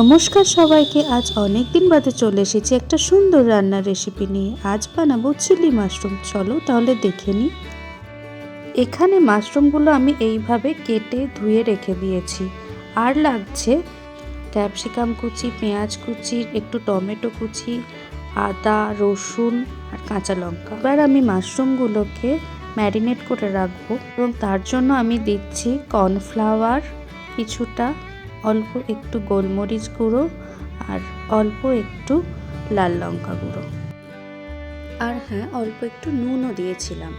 নমস্কার সবাইকে, আজ অনেক দিন বাদে চলে এসেছি একটা সুন্দর রান্নার রেসিপি নিয়ে। আজ বানাবো চিলি মাশরুম। চলো তাহলে দেখে নিই এখানে মাশরুমগুলো আমি এইভাবে কেটে ধুয়ে রেখে দিয়েছি। আর লাগছে ক্যাপসিকাম কুচি, পেঁয়াজ কুচি, একটু টমেটো কুচি, আদা, রসুন আর কাঁচা লঙ্কা। এবার আমি মাশরুমগুলোকে ম্যারিনেট করে রাখব এবং তার জন্য আমি দিচ্ছি কর্নফ্লাওয়ার, কিছুটা অল্প একটু গোলমরিচ গুঁড়ো আর অল্প একটু লাল লঙ্কা গুঁড়ো। আর হ্যাঁ অল্প একটু নুনও দিয়েছিলাম।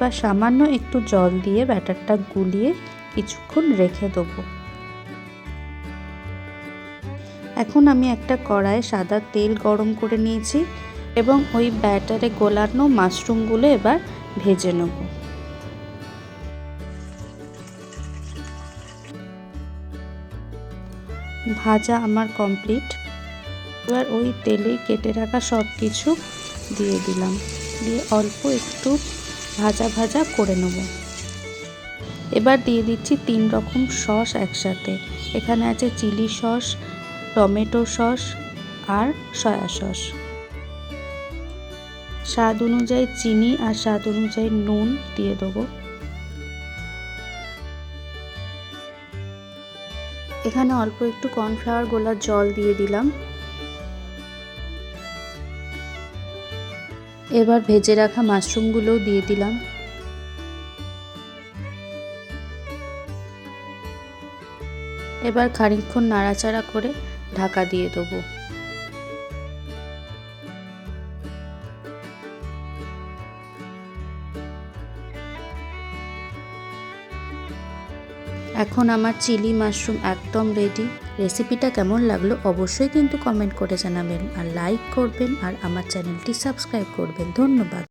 বা সামান্য একটু জল দিয়ে ব্যাটারটা গুলিয়ে কিছুক্ষণ রেখে দেবো। এখন আমি একটা কড়ায় সাদা তেল গরম করে নিয়েছি এবং ওই ব্যাটারে গোলানো মাশরুমগুলো এবার ভেজে নেব। ভাজা আমার কমপ্লিট এবার ওই তেলে কেটে রাখা সব কিছু দিয়ে দিলাম। দিয়ে অল্প একটু ভাজা ভাজা করে নেব। এবার দিয়ে দিচ্ছি তিন রকম সস একসাথে। এখানে আছে চিলি সস, টমেটো সস আর সয়া সস। স্বাদ অনুযায়ী চিনি আর স্বাদ অনুযায়ী নুন দিয়ে দেবো। এখানে অল্প একটু কর্নফ্লাওয়ার গোলার জল দিয়ে দিলাম। এবার ভেজে রাখা মাশরুমগুলোও দিয়ে দিলাম। এবার খানিক্ষণ নাড়াচাড়া করে ঢাকা দিয়ে দেবো। এখন আমার চিলি মাশরুম একদম রেডি রেসিপিটা কেমন লাগল অবশ্যই কিন্তু কমেন্ট করে জানাবেন। আর লাইক করবেন আর আমার চ্যানেলটি সাবস্ক্রাইব করবেন। ধন্যবাদ।